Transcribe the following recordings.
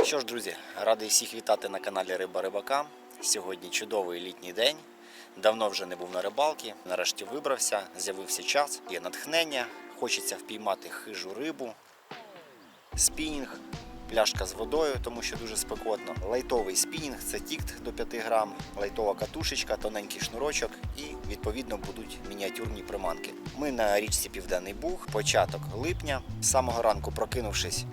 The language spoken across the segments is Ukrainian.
Що ж, друзі, радий всіх вітати на каналі Риба Рибака. Сьогодні чудовий літній день. Давно вже не був на рибалці. Нарешті вибрався, з'явився час, є натхнення. Хочеться впіймати хижу рибу, спінінг, пляшка з водою, тому що дуже спекотно. Лайтовий спінінг це тікт до 5 грам, лайтова катушечка, тоненький шнурочок і відповідно будуть мініатюрні приманки. Ми на річці Південний Буг, початок липня. З самого ранку прокинувшись,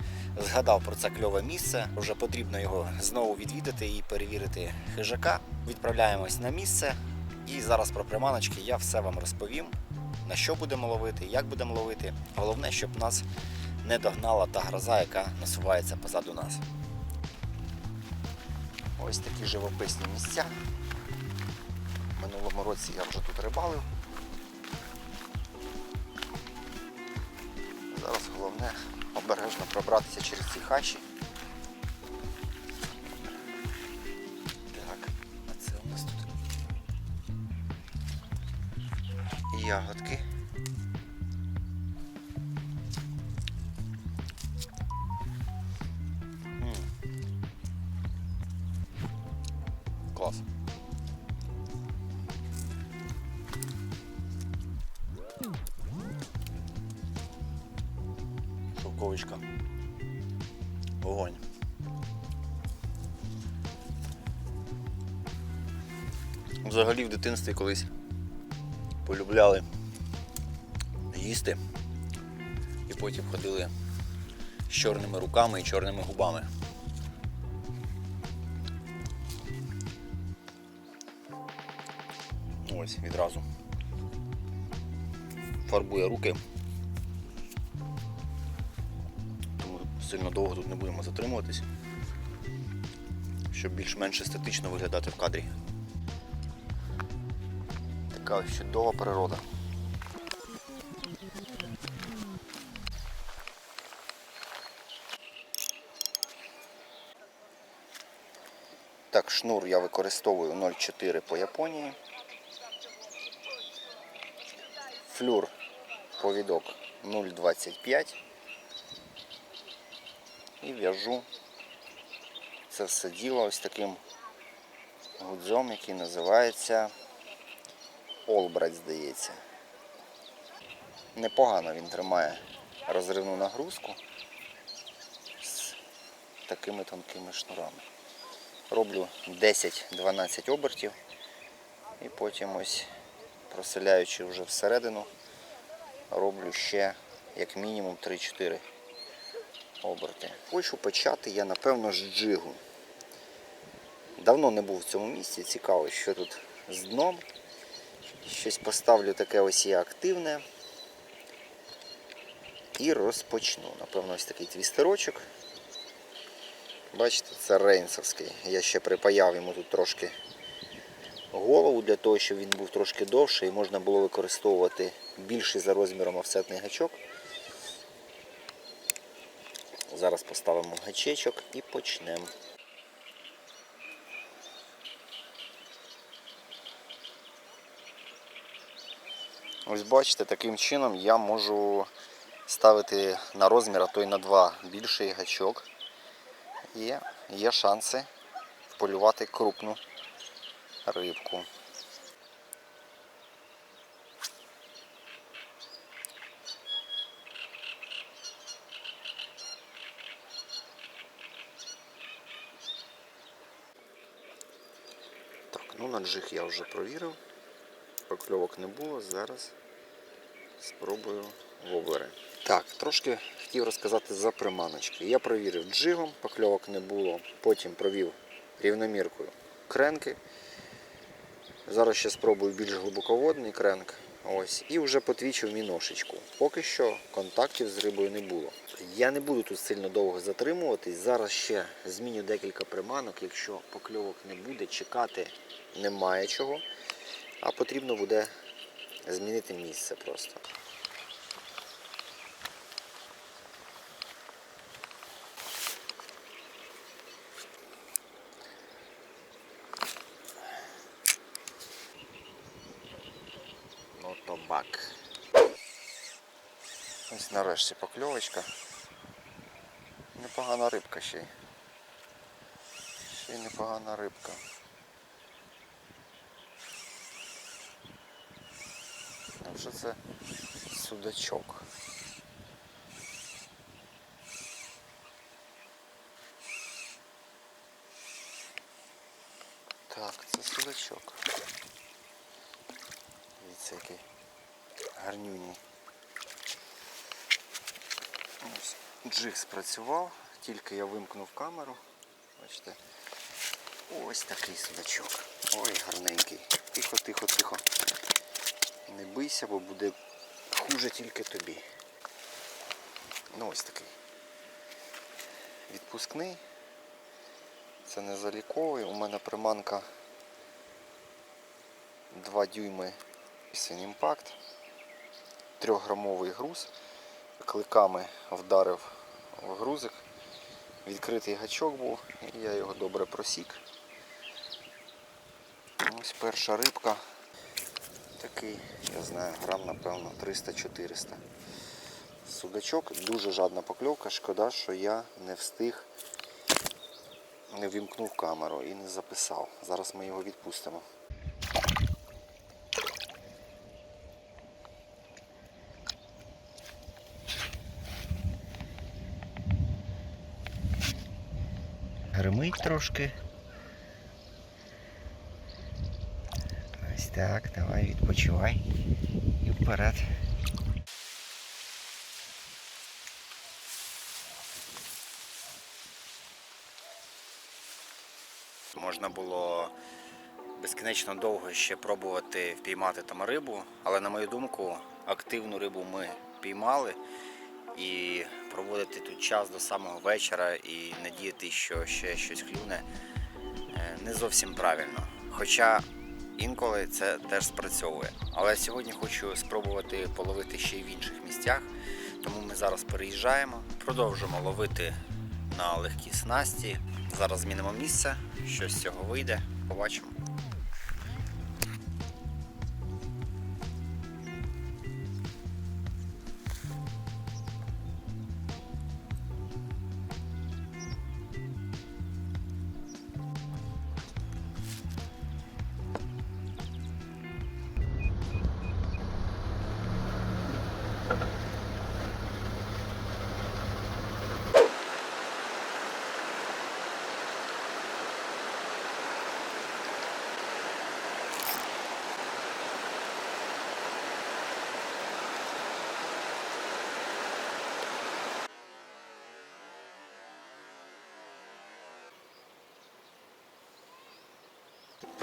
згадав про це кльове місце. Вже потрібно його знову відвідати і перевірити хижака. Відправляємось на місце. І зараз про приманочки я все вам розповім. На що будемо ловити, як будемо ловити. Головне, щоб нас не догнала та гроза, яка насувається позаду нас. Ось такі живописні місця. Минулому році я вже тут рибалив. Зараз головне обережно пробратися через ці хащі. Так, а це у нас тут ягодки. В дитинстві колись полюбляли їсти і потім ходили з чорними руками і чорними губами. Ось відразу фарбує руки. Тому сильно довго тут не будемо затримуватись, щоб більш-менш естетично виглядати в кадрі. Така чудова природа. Так, шнур я використовую 0,4 по Японії. Флюр повідок 0,25 і в'яжу це все діло ось таким гудзом, який називається Олбрать, здається. Непогано він тримає розривну нагрузку з такими тонкими шнурами. Роблю 10-12 обертів і потім ось проселяючи вже всередину, роблю ще як мінімум 3-4 оберти. Хочу почати я напевно з джигу. Давно не був в цьому місці, цікаво, що тут з дном. Щось поставлю таке ось є активне. І розпочну. Напевно, ось такий твістерочок. Бачите, це рейнсовський. Я ще припаяв йому тут трошки голову для того, щоб він був трошки довший і можна було використовувати більший за розміром офсетний гачок. Зараз поставимо гачечок і почнемо. Ось бачите, таким чином я можу ставити на розмір, а то й на два більший гачок. І є шанси полювати крупну рибку. Так, ну на джиг я вже провірив. Покльовок не було, зараз спробую воблери. Так, трошки хотів розказати за приманочки. Я провірив джигом, покльовок не було, потім провів рівноміркою кренки. Зараз ще спробую більш глибоководний кренк. Ось, і вже потвічив міношечку. Поки що контактів з рибою не було. Я не буду тут сильно довго затримуватись. Зараз ще зміню декілька приманок. Якщо покльовок не буде, чекати немає чого. А потрібно буде змінити місце просто. Ну то бак. Ось нарешті покльовочка. Непогана рибка ще й. Ще й непогана рибка. А що це судачок? Так, це судачок. Дивіться, який гарнюній. Джиг спрацював, тільки я вимкнув камеру. Бачите, ось такий судачок. Ой, гарненький. Тихо, тихо, тихо. Не бийся, бо буде хуже тільки тобі. Ну ось такий. Відпускний. Це не заліковий. У мене приманка 2 дюйми Син імпакт. Трьохграмовий груз. Кликами вдарив в грузик. Відкритий гачок був, і я його добре просік. Ось перша рибка. Такий, я знаю, грам, напевно, 300-400. Судачок, дуже жадна покльовка, шкода, що я не встиг, не вімкнув камеру і не записав. Зараз ми його відпустимо. Гримить трошки. Ось так, давай відпочивай і вперед. Можна було безкінечно довго ще пробувати впіймати там рибу, але на мою думку, активну рибу ми піймали і проводити тут час до самого вечора і надіяти, що ще щось клюне, е, не зовсім правильно. Хоча інколи це теж спрацьовує. Але сьогодні хочу спробувати половити ще й в інших місцях, тому ми зараз переїжджаємо, продовжимо ловити на легкій снасті. Зараз змінимо місце, що з цього вийде, побачимо.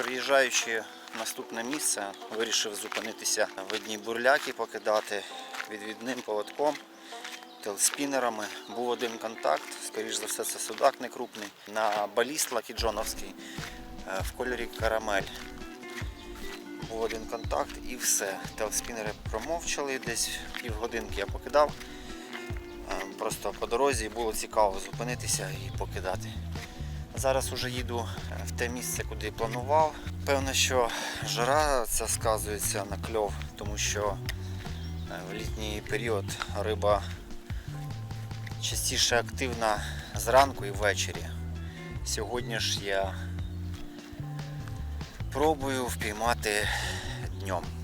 Приїжджаючи в наступне місце, вирішив зупинитися в одній бурлякі, покидати відвідним поводком, телспінерами. Був один контакт, скоріш за все, це судак не крупний, на баліст лакіджоновський е, в кольорі карамель. Був один контакт і все. Телспінери промовчали, десь півгодинки я покидав. Е, Просто по дорозі було цікаво зупинитися і покидати. Зараз уже їду в те місце, куди планував. Певно, що жара це сказується на кльов, тому що е, в літній період риба частіше активна зранку і ввечері. Сьогодні ж я пробую впіймати днем.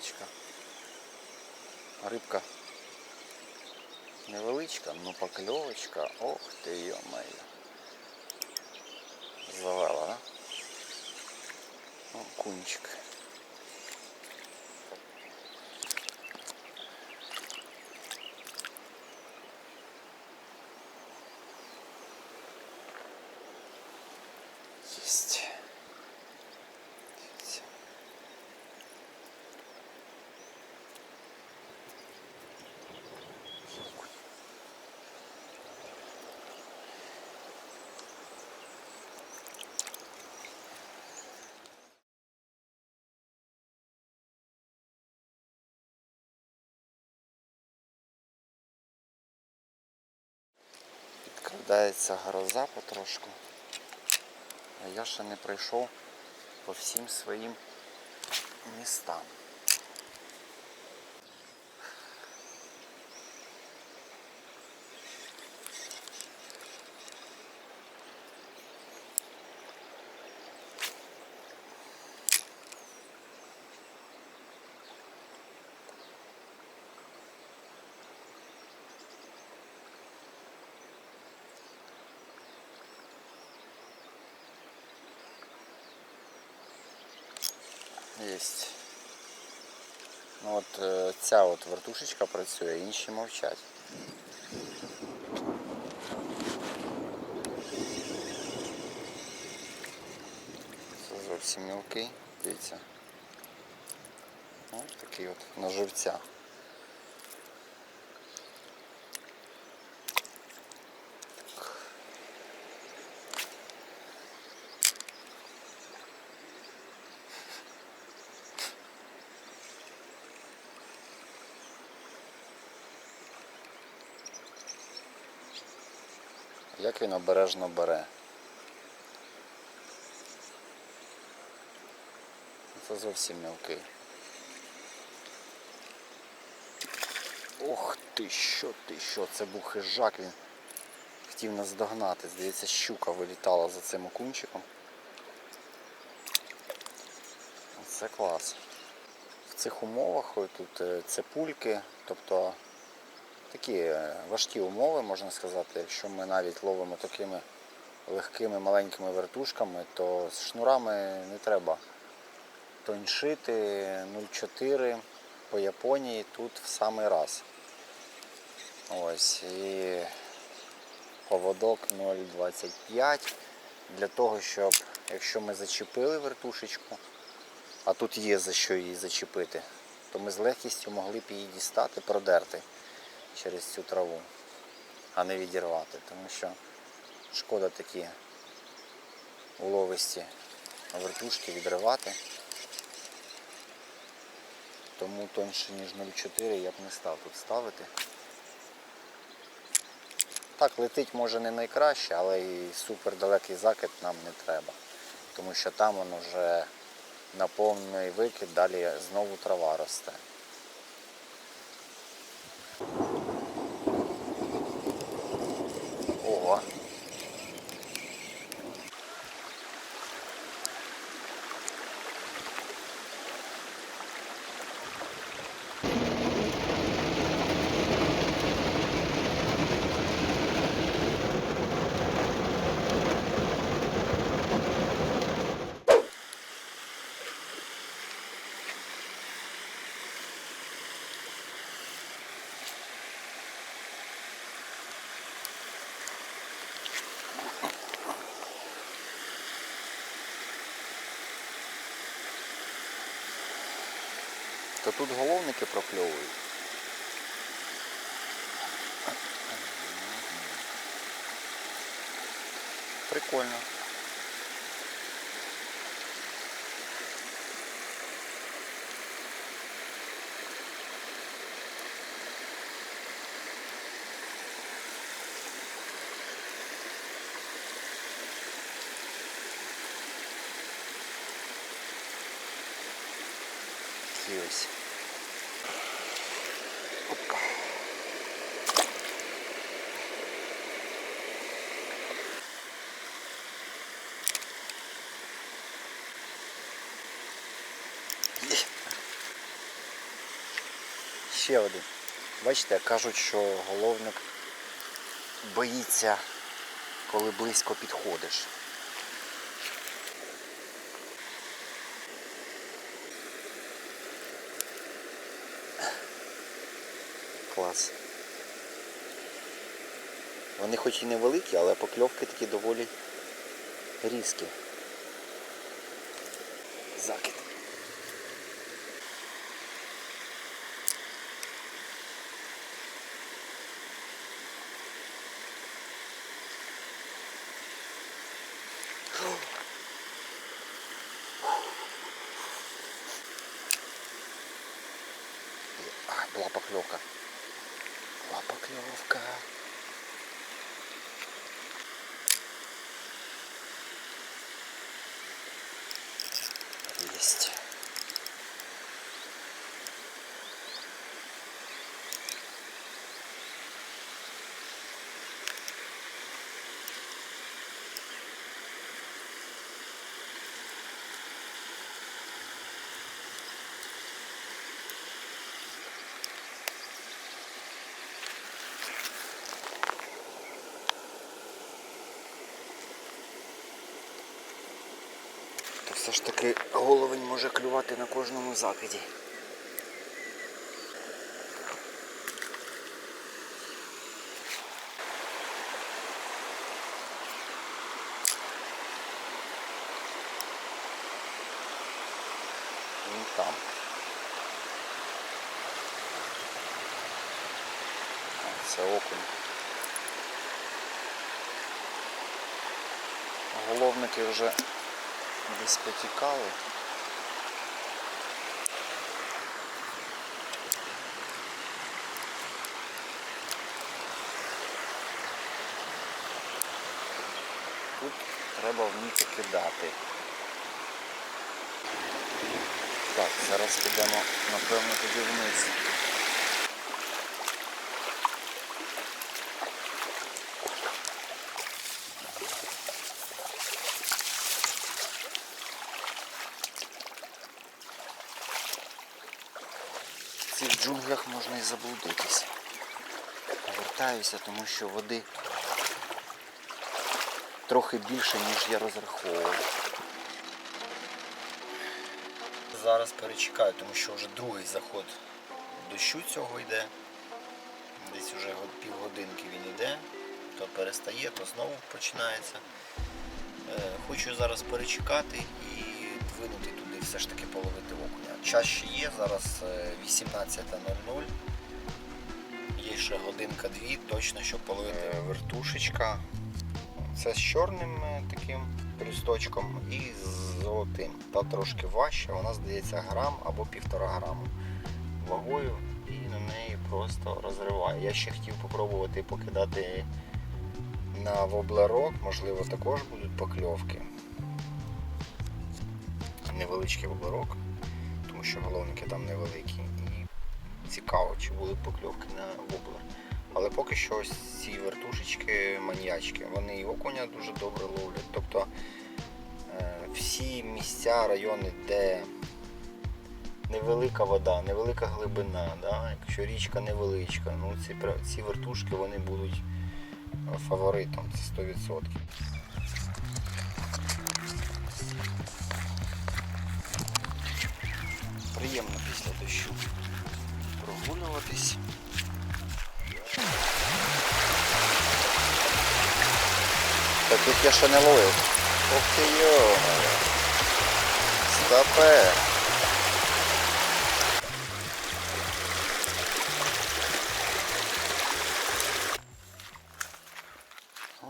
Покльовочка. Рибка невеличка, ну покльовочка. Ох ти йо-моє. Завела, а? О, кунчик. Наблюдається гроза потрошку. А я ще не пройшов по всім своїм містам. Єсть. Ну от е, ця от вертушечка працює, інші мовчать. Це зовсім мілкий, дивіться. Ось такий от на живця. Як він обережно бере. Це зовсім мілкий. Ох ти, що ти, що, це був хижак, він хотів нас догнати. Здається, щука вилітала за цим окунчиком. Це клас. В цих умовах тут е, цепульки, тобто такі е, важкі умови, можна сказати. Якщо ми навіть ловимо такими легкими маленькими вертушками, то з шнурами не треба тоньшити 0,4 по Японії тут в самий раз. Ось і поводок 0,25 для того, щоб якщо ми зачепили вертушечку, а тут є за що її зачепити, то ми з легкістю могли б її дістати, продерти через цю траву, а не відірвати, тому що шкода такі уловисті вертушки відривати. Тому тоньше, ніж 0,4 я б не став тут ставити. Так, летить може не найкраще, але і супер далекий закид нам не треба. Тому що там воно вже на повний викид, далі знову трава росте. Тут головники прокльовують. Прикольно. Ось. Ще один. Бачите, кажуть, що головник боїться, коли близько підходиш. Клас. Вони хоч і невеликі, але покльовки такі доволі різкі. Закид. А, була покльовка. Була покльовка. Єсть. То все ж таки головень може клювати на кожному закиді. Там. Це окунь. Головники вже десь потікали. Тут треба вміти кидати. Так, зараз підемо, напевно, туди вниз. В цих і заблудитися. Повертаюся, тому що води трохи більше, ніж я розраховував. Зараз перечекаю, тому що вже другий заход дощу цього йде. Десь вже півгодинки він йде, то перестає, то знову починається. Е, Хочу зараз перечекати і двинути туди все ж таки половити окуня. Час ще є, зараз е, 18.00. Ще годинка-дві, точно щоб половити вертушечка. Це з чорним е, таким плюсточком і з золотим. Та трошки важча, вона здається грам або півтора граму вагою і на неї просто розриває. Я ще хотів спробувати покидати на воблерок, можливо, також будуть покльовки. Невеличкий воблерок, тому що головники там невеликі. Цікаво, чи будуть покльовки на воблер. Але поки що ці вертушечки маньячки, вони і окуня дуже добре ловлять. Тобто е, всі місця, райони, де невелика вода, невелика глибина, да? якщо річка невеличка, ну ці, ці вертушки вони будуть е, фаворитом, це 100%. Приємно після дощу прогулюватись. Таких я ще не ловив. Ох ти йо. Стопе.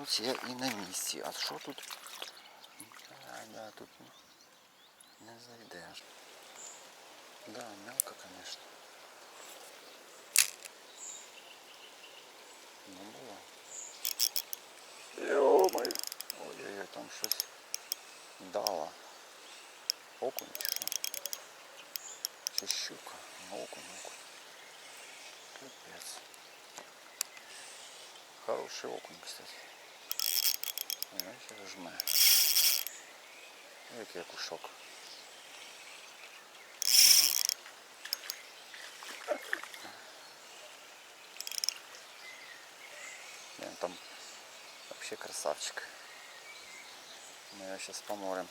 Ось я і на місці. А що тут? А, да, тут не зайдеш. Да, мелко, конечно. Ну було. Ё-моё. Ой-ой-ой, там щось дало. Окунь чи що? Чи щука? Ну, окунь, окунь. Капець. Хороший окунь, кстати. Як жме. Який кушок. там вообще красавчик. Мы его сейчас поморим.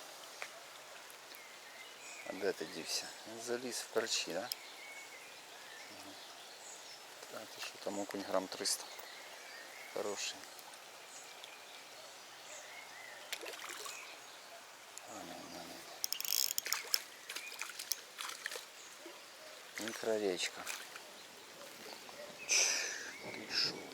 А де ти дівся? Він заліз в корчі, да? Ага. Та, ти що там окунь грам 300. Хороший. А, не, не, не. Микроречка. Чш, Ти шо?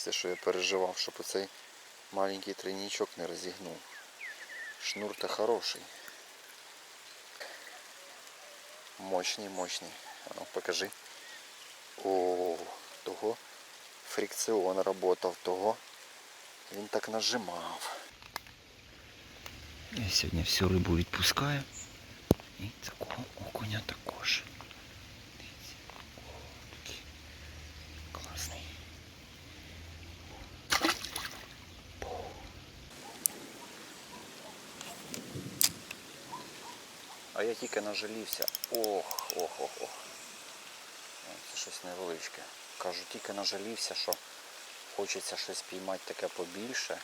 Бачите, що я переживав, щоб оцей маленький тройничок не розігнув. Шнур то хороший. Мощний, мощний. А ну, покажи. О, того фрикціон работав, того він так нажимав. Я сьогодні всю рибу відпускаю. І такого окуня також. Дивіться. О, такий класний. А я тільки нажалівся. Ох, ох, ох, ох. Це щось невеличке. Кажу, тільки нажалівся, що хочеться щось піймати таке побільше.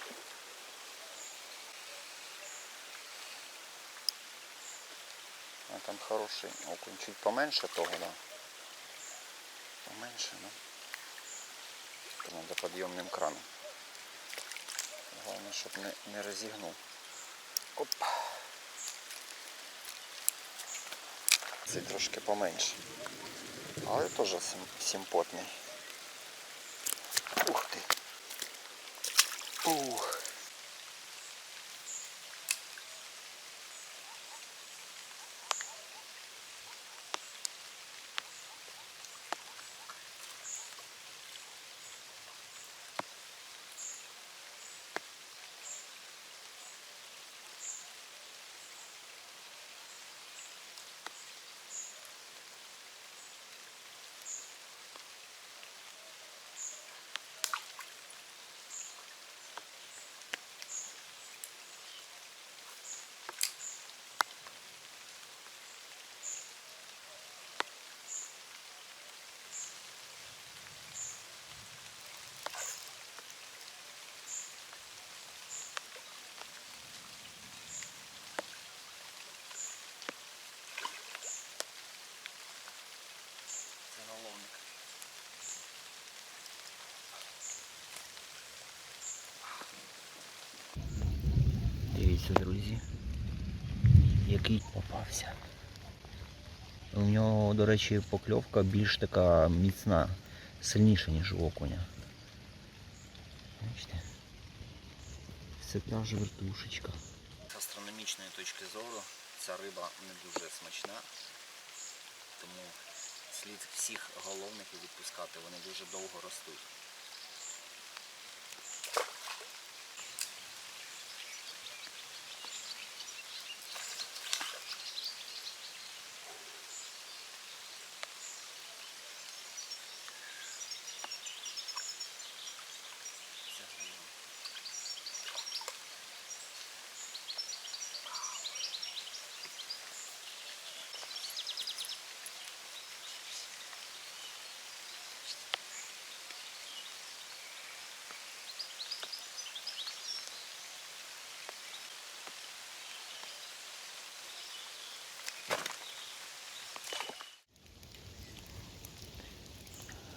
А там хороший окунь. Чуть поменше того, да. Поменше, ну. Треба підйомним краном. Головне, щоб не, не розігнув. Оп. Цей трошки поменше. Але теж сим- симпотний. Ух ти. Ух. Це наловник. Дивіться, друзі, який попався. У нього, до речі, покльовка більш така міцна, сильніша, ніж у окуня. Бачите? Це пляж вертушечка. З астрономічної точки зору ця риба не дуже смачна, тому слід всіх головників відпускати, вони дуже довго ростуть.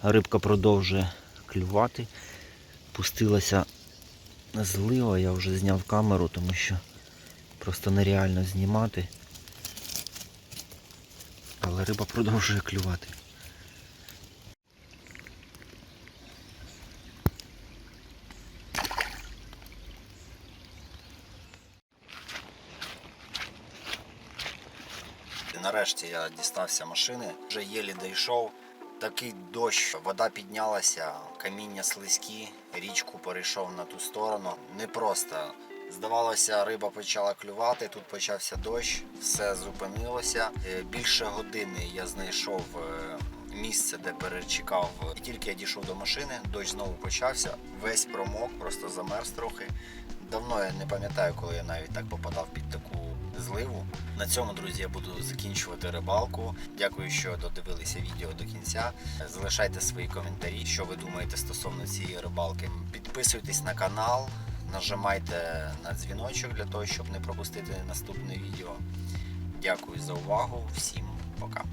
Рибка продовжує клювати. Пустилася злива, я вже зняв камеру, тому що просто нереально знімати. Але риба продовжує клювати. Нарешті я дістався машини, вже єлі дійшов. Такий дощ, вода піднялася, каміння слизькі, річку перейшов на ту сторону. Непросто. Здавалося, риба почала клювати, тут почався дощ, все зупинилося. Е, Більше години я знайшов е, місце, де перечекав. І тільки я дійшов до машини, дощ знову почався, весь промок, просто замерз трохи. Давно я не пам'ятаю, коли я навіть так попадав під таку зливу. На цьому, друзі, я буду закінчувати рибалку. Дякую, що додивилися відео до кінця. Залишайте свої коментарі, що ви думаєте стосовно цієї рибалки. Підписуйтесь на канал, нажимайте на дзвіночок для того, щоб не пропустити наступне відео. Дякую за увагу. Всім пока.